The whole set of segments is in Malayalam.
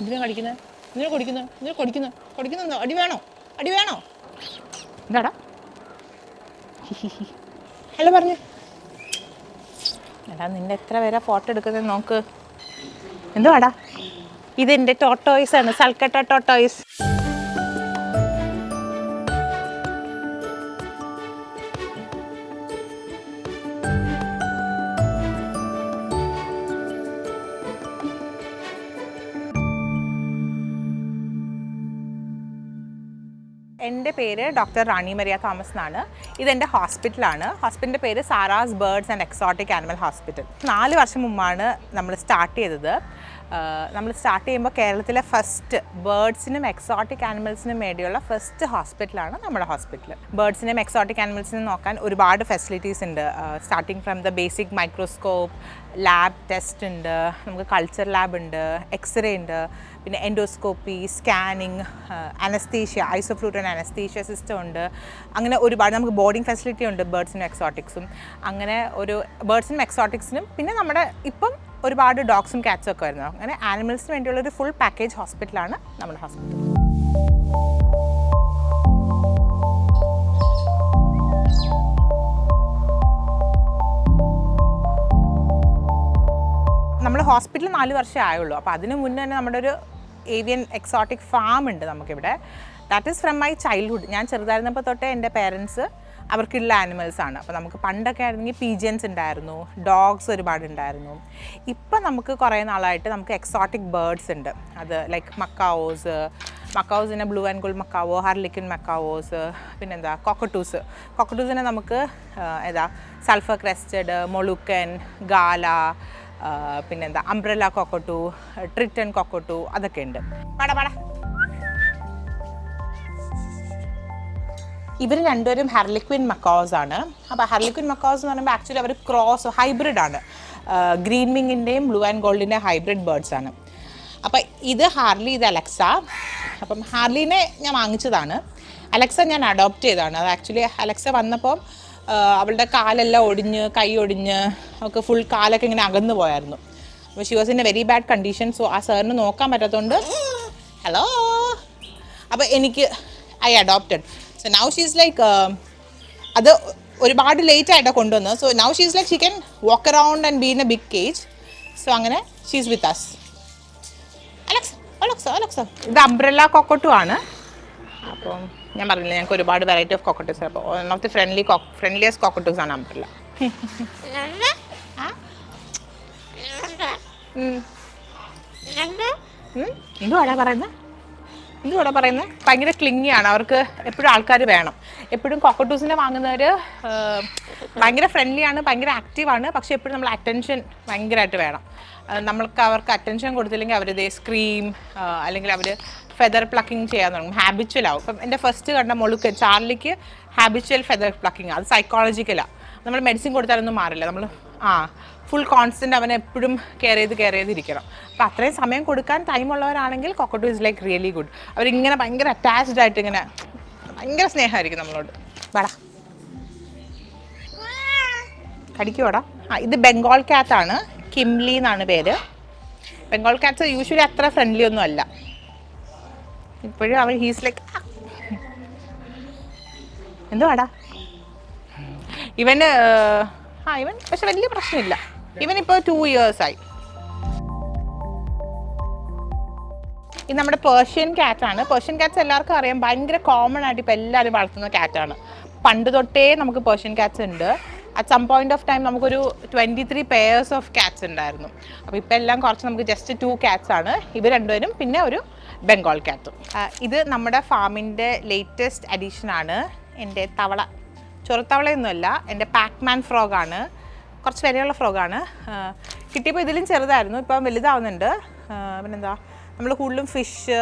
എന്തിനാ കടിക്കുന്നത് എന്തിനാ കുടിക്കുന്നത് എന്തിനാ കുടിക്കുന്നത് കുടിക്കുന്നുണ്ടോ അടി വേണോ? അടി വേണോ? എന്താടാ? ഹലോ പറഞ്ഞു. എടാ നിന്റെ എത്ര പേരാ ഫോട്ടോ എടുക്കുന്നത് നോക്ക്. എന്തുവാടാ? ഇതെന്റെ ടോട്ടോയ്സ് ആണ്. സൽക്കട്ട ടോട്ടോയ്സ് എന്റെ പേര് ഡോക്ടർ റാണി മരിയ തോമസ് എന്നാണ്. ഇതെന്റെ ഹോസ്പിറ്റലാണ്. ഹോസ്പിറ്റലിന്റെ പേര് Sara's birds and exotic animal hospital. നാല് വർഷം മുമ്പാണ് നമ്മൾ സ്റ്റാർട്ട് ചെയ്തത്. നമ്മൾ സ്റ്റാർട്ട് ചെയ്യുമ്പോൾ കേരളത്തിലെ ഫസ്റ്റ് ബേർഡ്സിനും എക്സോട്ടിക് ആനിമൽസിനും വേണ്ടിയുള്ള ഫസ്റ്റ് ഹോസ്പിറ്റലാണ് നമ്മുടെ ഹോസ്പിറ്റൽ ബേർഡ്സിനും എക്സോട്ടിക് ആനിമൽസിനും നോക്കാൻ ഒരുപാട് ഫെസിലിറ്റീസ് ഉണ്ട്. Starting from the basic microscope lab test ഉണ്ട് നമുക്ക് കൾച്ചർ ലാബ് ഉണ്ട് എക്സ്റേ ഉണ്ട് പിന്നെ endoscopy scanning anaesthesia isoflurane anaesthesia system ഉണ്ട്. അങ്ങനെ ഒരുപാട് നമുക്ക് ബോർഡിംഗ് ഫെസിലിറ്റി ഉണ്ട് ബേർഡ്സിനും എക്സോട്ടിക്സും അങ്ങനെ ഒരു ബേർഡ്സിനും എക്സോട്ടിക്സിനും പിന്നെ നമ്മുടെ ഇപ്പം ഒരുപാട് ഡോഗ്സും കാറ്റ്സും ഒക്കെ വരുന്നു അങ്ങനെ ആനിമൽസിന് വേണ്ടിയുള്ള ഒരു ഫുൾ പാക്കേജ് ഹോസ്പിറ്റലാണ് നമ്മുടെ ഹോസ്പിറ്റൽ നമ്മൾ ഹോസ്പിറ്റൽ നാല് വർഷമേ ആയുള്ളൂ. അപ്പോൾ അതിന് മുന്നേ തന്നെ നമ്മുടെ ഒരു ഏവിയൻ എക്സോട്ടിക് ഫാം ഉണ്ട് നമുക്കിവിടെ. That is from my childhood ഞാൻ ചെറുതായിരുന്നപ്പോൾ തൊട്ടേ എന്റെ പേരൻസ് അവർക്കുള്ള ആനിമൽസ് ആണ്. അപ്പോൾ നമുക്ക് പണ്ടൊക്കെ ആയിരുന്നെങ്കിൽ പീജിയൻസ് ഉണ്ടായിരുന്നു ഡോഗ്സ് ഒരുപാട് ഉണ്ടായിരുന്നു. ഇപ്പം നമുക്ക് കുറേ നാളായിട്ട് നമുക്ക് എക്സോട്ടിക് ബേർഡ്സ് ഉണ്ട്. അത് like macaws മക്കാവോസിനെ blue and gold macaw harlequin macaws പിന്നെന്താ കോക്കട്ടൂസ് കോക്കട്ടൂസിനെ നമുക്ക് ഏതാ സൾഫർ ക്രെസ്റ്റഡ് മൊളുക്കൻ ഗാല പിന്നെന്താ അംബ്രല്ല കൊക്കട്ടു ട്രിറ്റൻ കൊക്കട്ടു അതൊക്കെ ഉണ്ട്. പാടാ. ഇവർ രണ്ടുപേരും ഹെർലിക്വിൻ മക്കോസ് ആണ്. അപ്പോൾ ഹെർലിക്വിൻ മക്കോസ് എന്ന് പറയുമ്പോൾ ആക്ച്വലി അവർ ക്രോസ് ഹൈബ്രിഡ് ആണ്. ഗ്രീൻ വിങ്ങിന്റെയും ബ്ലൂ ആൻഡ് ഗോൾഡിന്റെ ഹൈബ്രിഡ് ബേർഡ്സ് ആണ്. അപ്പോൾ ഇത് ഹാർലി ഇത് അലക്സ അപ്പം ഹാർലിനെ ഞാൻ വാങ്ങിച്ചതാണ്. അലക്സ ഞാൻ അഡോപ്റ്റ് ചെയ്തതാണ്. അത് ആക്ച്വലി അലക്സ വന്നപ്പോൾ അവളുടെ കാലെല്ലാം ഒടിഞ്ഞ് കൈ ഒടിഞ്ഞ് ഒക്കെ ഫുൾ കാലൊക്കെ ഇങ്ങനെ അകന്നു പോയായിരുന്നു. അപ്പോൾ she was in a very bad condition so ആ സാറിന് നോക്കാൻ പറ്റാത്തതുകൊണ്ട് ഹലോ അപ്പോൾ എനിക്ക് I adopted so now she's like അത് ഒരുപാട് ലേറ്റ് ആയിട്ടാണ് കൊണ്ടുവന്നത്. So now she's like she can walk around and be in a big cage so അങ്ങനെ she's with us Alex Alexa Alexa ഇത് അംബ്രല്ല കൊക്കോട്ടു ആണ്. അപ്പം ഞാൻ പറഞ്ഞില്ല ഞങ്ങൾക്ക് ഒരുപാട് വെറൈറ്റി ഓഫ് കോക്കട്ടൂസ് അപ്പോൾ one of the friendly friendliest cockatoos ആണ് അംബ്രല്ല എന്തുവാടാ പറയുന്നത് എന്തുവാടാ പറയുന്നത് ഭയങ്കര ക്ലിങ്ങിയാണ് അവർക്ക് എപ്പോഴും ആൾക്കാർ വേണം. എപ്പോഴും കോക്കട്ടൂസിനെ വാങ്ങുന്നവർ ഭയങ്കര ഫ്രണ്ട്ലിയാണ് ഭയങ്കര ആക്റ്റീവാണ് പക്ഷേ എപ്പോഴും നമ്മൾ അറ്റൻഷൻ ഭയങ്കരമായിട്ട് വേണം. നമ്മൾക്ക് അവർക്ക് അറ്റൻഷൻ കൊടുത്തില്ലെങ്കിൽ അവർ ഇതേ സ്ക്രീം അല്ലെങ്കിൽ അവർ ഫെദർ പ്ലക്കിംഗ് ചെയ്യാൻ തുടങ്ങും. ഹാബിച്വൽ ആവും. ഇപ്പം എന്റെ ഫസ്റ്റ് കണ്ട മുളുക്ക് ചാർലിക്ക് ഹാബിച്വൽ ഫെദർ പ്ലക്കിംഗ് അത് സൈക്കോളജിക്കലാണ് നമ്മൾ മെഡിസിൻ കൊടുത്താലൊന്നും മാറില്ല. നമ്മൾ ആ ഫുൾ കോൺസ്റ്റന്റ് അവനെ എപ്പോഴും കെയർ ചെയ്ത് കെയർ ചെയ്തിരിക്കണം അപ്പോൾ അത്രയും സമയം കൊടുക്കാൻ ടൈം ഉള്ളവരാണെങ്കിൽ cockatoo is like really good അവരിങ്ങനെ ഭയങ്കര അറ്റാച്ച്ഡ് ആയിട്ട് ഇങ്ങനെ ഭയങ്കര സ്നേഹമായിരിക്കും നമ്മളോട്. വേടാ. കടിക്കുവാടാ ആ ഇത് ബംഗാൾ ക്യാറ്റാണ് കിംലി എന്നാണ് പേര്. ബംഗാൾ ക്യാറ്റ്സ് യൂഷ്വലി അത്ര ഫ്രണ്ട്ലി ഒന്നും അല്ല. ഇപ്പോഴും അവൻ ഹീസ് ലൈക്ക് എന്തുവാടാ? ഇവന് ആ ഇവൻ പക്ഷെ വലിയ പ്രശ്നമില്ല. ഇവൻ ഇപ്പോൾ ടു ഇയേഴ്സ് ആയി. ഇത് നമ്മുടെ പേർഷ്യൻ കാറ്റാണ് പേർഷ്യൻ കാറ്റ്സ് എല്ലാവർക്കും അറിയാം. ഭയങ്കര കോമൺ ആയിട്ട് ഇപ്പോൾ എല്ലാവരും വളർത്തുന്ന കാറ്റാണ് പണ്ട് തൊട്ടേ നമുക്ക് പേർഷ്യൻ കാറ്റ്സ് ഉണ്ട്. At some point of time നമുക്കൊരു twenty three pairs of cats ഉണ്ടായിരുന്നു. അപ്പോൾ ഇപ്പോൾ എല്ലാം കുറച്ച് നമുക്ക് ജസ്റ്റ് ടു കാറ്റ്സ് ആണ്. ഇവർ രണ്ടുപേരും പിന്നെ ഒരു ബംഗാൾ കാറ്റും ഇത് നമ്മുടെ ഫാമിന്റെ ലേറ്റസ്റ്റ് അഡീഷനാണ് എന്റെ തവള. ചൊറുത്തവളയൊന്നുമല്ല. എന്റെ പാക്മാൻ ഫ്രോഗാണ് കുറച്ച് വിലയുള്ള ഫ്രോഗാണ് കിട്ടിയപ്പോൾ ഇതിലും ചെറുതായിരുന്നു. ഇപ്പം വലുതാവുന്നുണ്ട്. പിന്നെന്താ? നമ്മൾ കൂടുതലും ഫിഷ്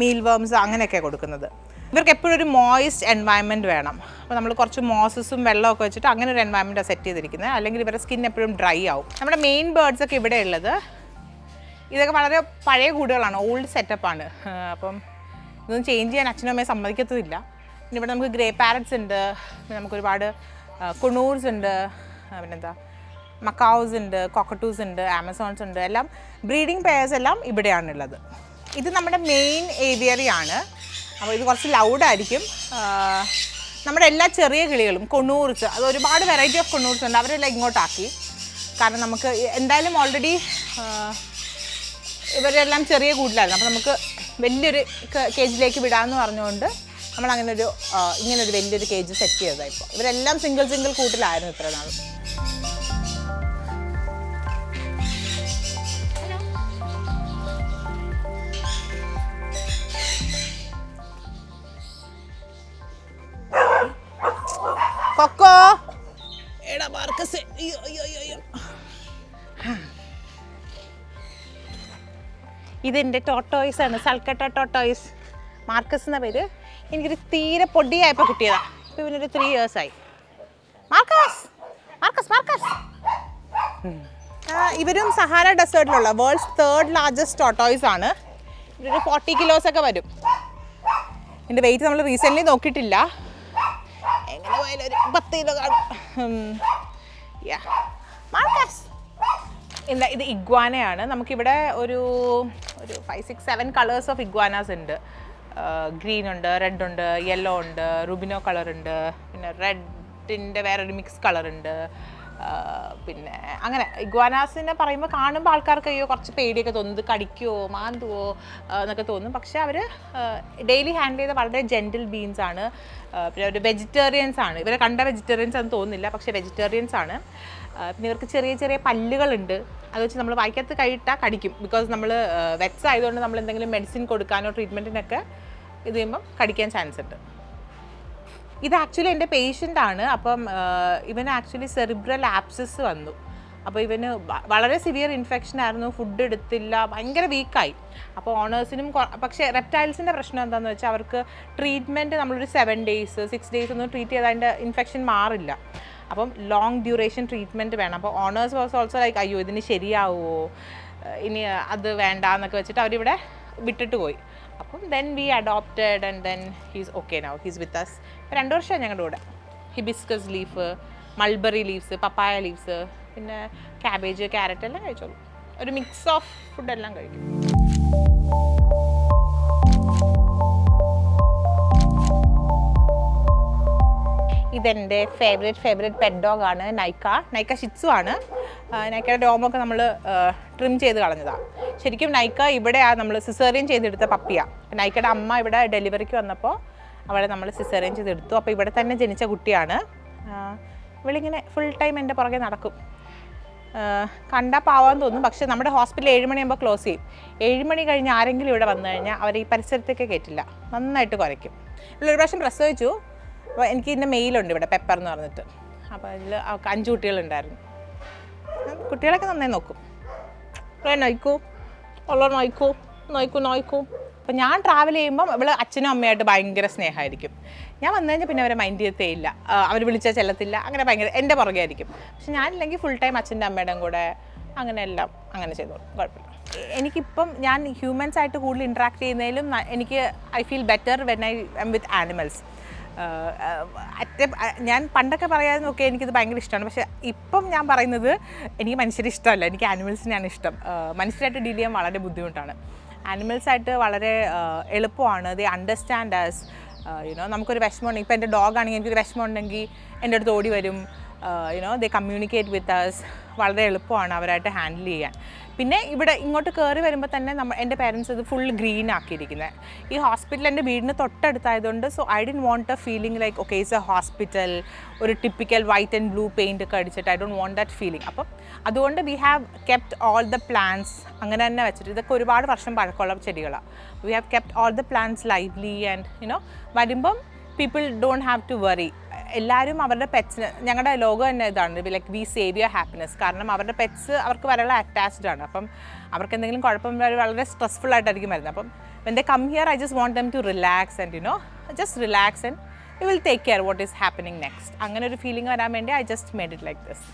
മീൽ വേംസ് അങ്ങനെയൊക്കെ കൊടുക്കുന്നത്. ഇവർക്ക് എപ്പോഴും ഒരു മോയിസ്റ്റ് എൻവയൺമെന്റ് വേണം. അപ്പോൾ നമ്മൾ കുറച്ച് മോസസും വെള്ളമൊക്കെ വെച്ചിട്ട് അങ്ങനെ ഒരു എൻവയൺമെന്റാണ് സെറ്റ് ചെയ്തിരിക്കുന്നത്. അല്ലെങ്കിൽ ഇവരുടെ സ്കിൻ എപ്പോഴും ഡ്രൈ ആവും. നമ്മുടെ മെയിൻ ബേർഡ്സ് ഒക്കെ ഇവിടെ ഉള്ളത് ഇതൊക്കെ വളരെ പഴയ കൂടുകളാണ്. ഓൾഡ് സെറ്റപ്പാണ് അപ്പം ഇതൊന്നും ചേഞ്ച് ചെയ്യാൻ അച്ഛനും അമ്മയും സമ്മതിക്കത്തുമില്ല. പിന്നെ ഇവിടെ നമുക്ക് ഗ്രേ പാരറ്റ്സ് ഉണ്ട്. പിന്നെ നമുക്ക് ഒരുപാട് കുണൂർസ് ഉണ്ട്. പിന്നെന്താ? മക്കാവ്സ് ഉണ്ട് കോക്കട്ടൂസ് ഉണ്ട് ആമസോൺസ് ഉണ്ട്. എല്ലാം ബ്രീഡിംഗ് പെയർസ് എല്ലാം ഇവിടെയാണുള്ളത്. ഇത് നമ്മുടെ മെയിൻ ഏരിയറിയാണ് അപ്പോൾ ഇത് കുറച്ച് ലൗഡായിരിക്കും. നമ്മുടെ എല്ലാ ചെറിയ കിളികളും കൊണ്ണൂർച്ച് അത് ഒരുപാട് വെറൈറ്റി ഓഫ് കൊണ്ണൂർച്ച് ഉണ്ട്. അവരെല്ലാം ഇങ്ങോട്ടാക്കി. കാരണം നമുക്ക് എന്തായാലും ഓൾറെഡി ഇവരെല്ലാം ചെറിയ കൂട്ടിലായിരുന്നു. അപ്പോൾ നമുക്ക് വലിയൊരു കേജിലേക്ക് വിടാമെന്ന് പറഞ്ഞുകൊണ്ട് നമ്മൾ അങ്ങനെ ഒരു ഇങ്ങനെ ഒരു വലിയൊരു കേജ് സെറ്റ് ചെയ്തതാണ് ഇപ്പോൾ ഇവരെല്ലാം സിംഗിൾ സിംഗിൾ കൂട്ടിലായിരുന്നു ഇത്ര നാൾ കൊക്കോ? എടാ മാർക്കസ് അയ്യോ അയ്യോ അയ്യോ അയ്യോ. ഇതെന്റെ ടോട്ടോയ്സ് ആണ് സൽക്കട്ട ടോട്ടോയ്സ് മാർക്കസ് എന്ന പേര്? എനിക്കൊരു തീരെ പൊടിയായപ്പോൾ കിട്ടിയതാ. ഇപ്പം ഇവനൊരു ത്രീ ഇയേഴ്സ് ആയി. Marcus Marcus Marcus. ഇവരും സഹാര ഡെസേർട്ടിലുള്ള വേൾഡ്സ് തേർഡ് ലാർജസ്റ്റ് ടോട്ടോയ്സ് ആണ്. ഇവരൊരു ഫോർട്ടി കിലോസ് ഒക്കെ വരും. എന്റെ വെയിറ്റ് നമ്മൾ റീസെന്റ്ലി നോക്കിയിട്ടില്ല. എങ്ങനെ പോയാലും ഒരു പത്ത് കിലോ കാണും. മാർക്കസ്. ഇല്ല ഇത് ഇഗ്വാനയാണ്. നമുക്കിവിടെ ഒരു ഒരു five six seven colours of iguanas ഉണ്ട്. ഗ്രീൻ ഉണ്ട് റെഡ് ഉണ്ട് യെല്ലോ ഉണ്ട് റുബിനോ കളർ ഉണ്ട് പിന്നെ റെഡിന്റെ വേറൊരു മിക്സ് കളർ ഉണ്ട്. പിന്നെ അങ്ങനെ ഇഗ്വാനാസിനെ പറയുമ്പോൾ കാണുമ്പോൾ ആൾക്കാർക്ക് അയ്യോ കുറച്ച് പേടിയൊക്കെ തോന്നും. ഇത് കടിക്കുമോ മാന്തുവോ എന്നൊക്കെ തോന്നും. പക്ഷെ അവർ ഡെയിലി ഹാൻഡിൽ ചെയ്ത വളരെ ജെന്റിൽ ബീൻസ് ആണ്. പിന്നെ ഒരു വെജിറ്റേറിയൻസ് ആണ്. ഇവരെ കണ്ട വെജിറ്റേറിയൻസ് ആണെന്ന് തോന്നുന്നില്ല പക്ഷേ വെജിറ്റേറിയൻസ് ആണ്. പിന്നെ ഇവർക്ക് ചെറിയ ചെറിയ പല്ലുകളുണ്ട്. അത് വെച്ച് നമ്മൾ വായിക്കകത്ത് കഴിയിട്ടാൽ കടിക്കും. ബിക്കോസ് നമ്മൾ വെറ്റ്സ് ആയതുകൊണ്ട് നമ്മൾ എന്തെങ്കിലും മെഡിസിൻ കൊടുക്കാനോ ട്രീറ്റ്മെന്റിനൊക്കെ ഇത് ചെയ്യുമ്പം കടിക്കാൻ ചാൻസ് ഉണ്ട് ഇത് ആക്ച്വലി എന്റെ പേഷ്യന്റ് ആണ്. അപ്പം ഇവന് ആക്ച്വലി സെറിബ്രൽ ആപ്സസ് വന്നു. അപ്പോൾ ഇവന് വളരെ സിവിയർ ഇൻഫെക്ഷൻ ആയിരുന്നു. ഫുഡ് എടുത്തില്ല. ഭയങ്കര വീക്കായി അപ്പോൾ ഓണേഴ്സിനും പക്ഷേ റെപ്റ്റൈൽസിന്റെ പ്രശ്നം എന്താണെന്ന് വെച്ചാൽ അവർക്ക് ട്രീറ്റ്മെന്റ് നമ്മളൊരു സെവൻ ഡേയ്സ് സിക്സ് ഡേയ്സ് ഒന്നും ട്രീറ്റ് ചെയ്താൽ അതിന്റെ ഇൻഫെക്ഷൻ മാറില്ല. അപ്പം ലോങ് ഡ്യൂറേഷൻ ട്രീറ്റ്മെന്റ് വേണം. അപ്പോൾ ഓണേഴ്സ് വാസ് ഓൾസോ ലൈക്ക് അയ്യോ ഇതിന് ശരിയാവുമോ ഇനി അത് വേണ്ട എന്നൊക്കെ വെച്ചിട്ട് അവരിവിടെ വിട്ടിട്ട് പോയി. അപ്പം then we adopted and then he's okay now he's with us രണ്ട് വർഷമാണ് ഞങ്ങളുടെ കൂടെ. Hibiscus leaf mulberry leaves papaya leaves പിന്നെ ക്യാബേജ് ക്യാരറ്റ് എല്ലാം കഴിച്ചോളൂ. ഒരു മിക്സ് ഓഫ് ഫുഡെല്ലാം കഴിക്കും. ഇതെന്റെ ഫേവറേറ്റ് ഫേവറേറ്റ് പെറ്റ് ഡോഗ് ആണ് നൈക്ക നൈക്ക ഷിറ്റ്സു ആണ്. നൈക്കയുടെ രോമൊക്കെ നമ്മൾ ട്രിം ചെയ്ത് കളഞ്ഞതാണ് ശരിക്കും നൈക്ക ഇവിടെയാണ് നമ്മൾ സിസേറിയൻ ചെയ്തെടുത്ത പപ്പിയാണ് നൈക്കയുടെ അമ്മ ഇവിടെ ഡെലിവറിക്ക് വന്നപ്പോൾ അവളെ നമ്മൾ സിസേറിയൻ ചെയ്തെടുത്തു. അപ്പോൾ ഇവിടെ തന്നെ ജനിച്ച കുട്ടിയാണ്. ഇവളിങ്ങനെ ഫുൾ ടൈം എന്റെ പുറകെ നടക്കും. കണ്ടാൽ പാവാൻ തോന്നും. പക്ഷേ നമ്മുടെ ഹോസ്പിറ്റൽ ഏഴ് മണിയാകുമ്പോൾ ക്ലോസ് ചെയ്യും. ഏഴ് മണി കഴിഞ്ഞ് ആരെങ്കിലും ഇവിടെ വന്നു കഴിഞ്ഞാൽ അവർ ഈ പരിസരത്തേക്ക് കയറ്റില്ല നന്നായിട്ട് കുരയ്ക്കും ഇവിടെ ഒരു പ്രാവശ്യം പ്രസവിച്ചു. അപ്പോൾ എനിക്ക് ഇതിന്റെ മെയിലുണ്ട് ഇവിടെ പെപ്പർ എന്ന് പറഞ്ഞിട്ട്. അപ്പോൾ അതിൽ അഞ്ച് കുട്ടികളുണ്ടായിരുന്നു. കുട്ടികളൊക്കെ നന്നായി നോക്കും. ഇവിടെ നോക്കൂ ഉള്ള നോയിക്കൂ നോയിക്കൂ നോയിക്കൂ. അപ്പം ഞാൻ ട്രാവൽ ചെയ്യുമ്പം ഇവൾ അച്ഛനും അമ്മയായിട്ട് ഭയങ്കര സ്നേഹമായിരിക്കും. ഞാൻ വന്നു കഴിഞ്ഞാൽ പിന്നെ അവരെ മൈൻഡ് ചെയ്യത്തേ ഇല്ല. അവർ വിളിച്ചാൽ ചെല്ലത്തില്ല. അങ്ങനെ ഭയങ്കര എന്റെ പുറകെ ആയിരിക്കും പക്ഷെ ഞാനില്ലെങ്കിൽ ഫുൾ ടൈം അച്ഛന്റെ അമ്മയുടെയും കൂടെ അങ്ങനെ എല്ലാം അങ്ങനെ ചെയ്തോളും. കുഴപ്പമില്ല. എനിക്കിപ്പം ഞാൻ ഹ്യൂമൻസ് ആയിട്ട് കൂടുതൽ ഇൻട്രാക്ട് ചെയ്യുന്നതിലും എനിക്ക് I feel better when I am with animals അറ്റ ഞാൻ പണ്ടൊക്കെ പറയാതെ ഒക്കെ എനിക്കിത് ഭയങ്കര ഇഷ്ടമാണ്. പക്ഷേ ഇപ്പം ഞാൻ പറയുന്നത് എനിക്ക് മനുഷ്യരെ ഇഷ്ടമല്ല. എനിക്ക് ആനിമൽസിനെയാണ് ഇഷ്ടം. മനുഷ്യരായിട്ട് ഡീൽ ചെയ്യാൻ വളരെ ബുദ്ധിമുട്ടാണ്. ആനിമൽസായിട്ട് വളരെ എളുപ്പമാണ്. ദേ അണ്ടർസ്റ്റാൻഡ് ആസ് യുനോ നമുക്കൊരു വിഷമം ഉണ്ടെങ്കിൽ ഇപ്പോൾ എന്റെ ഡോഗ് ആണെങ്കിൽ എനിക്കൊരു വിഷമം ഉണ്ടെങ്കിൽ എന്റെ അടുത്ത് ഓടി വരും. You know they communicate with us വളരെ എളുപ്പമാണ് അവരായിട്ട് ഹാൻഡിൽ ചെയ്യാൻ. പിന്നെ ഇവിടെ ഇങ്ങോട്ട് കയറി വരുമ്പോൾ തന്നെ നമ്മൾ എന്റെ പേരൻസ് ഇത് ഫുൾ ഗ്രീൻ ആക്കിയിരിക്കുന്നത് ഈ ഹോസ്പിറ്റൽ എന്റെ വീടിന് തൊട്ടടുത്തായതുകൊണ്ട് so I didn't want a feeling like okay is a hospital ഒരു typical white and blue paint ഒക്കെ അടിച്ചിട്ട് I don't want that feeling അപ്പം അതുകൊണ്ട് we have kept all the plants അങ്ങനെ തന്നെ വെച്ചിട്ട് ഇതൊക്കെ ഒരുപാട് വർഷം പഴക്കമുള്ള ചെടികളാണ് we have kept all the plants lively and you know വരുമ്പം people don't have to worry എല്ലാവരും അവരുടെ പെറ്റ്സിന് ഞങ്ങളുടെ ലോകം തന്നെ ഇതാണ്. Like we save your happiness കാരണം അവരുടെ പെറ്റ്സ് അവർക്ക് വരെയുള്ള അറ്റാച്ച്ഡ് ആണ്. അപ്പം അവർക്ക് എന്തെങ്കിലും കുഴപ്പം വളരെ സ്ട്രെസ്ഫുൾ ആയിട്ടായിരിക്കും വരുന്നത്. അപ്പം when they come here I just want them to relax and you know just relax and you will take care what is happening next അങ്ങനെ ഒരു ഫീലിംഗ് വരാൻ വേണ്ടി I just made it like this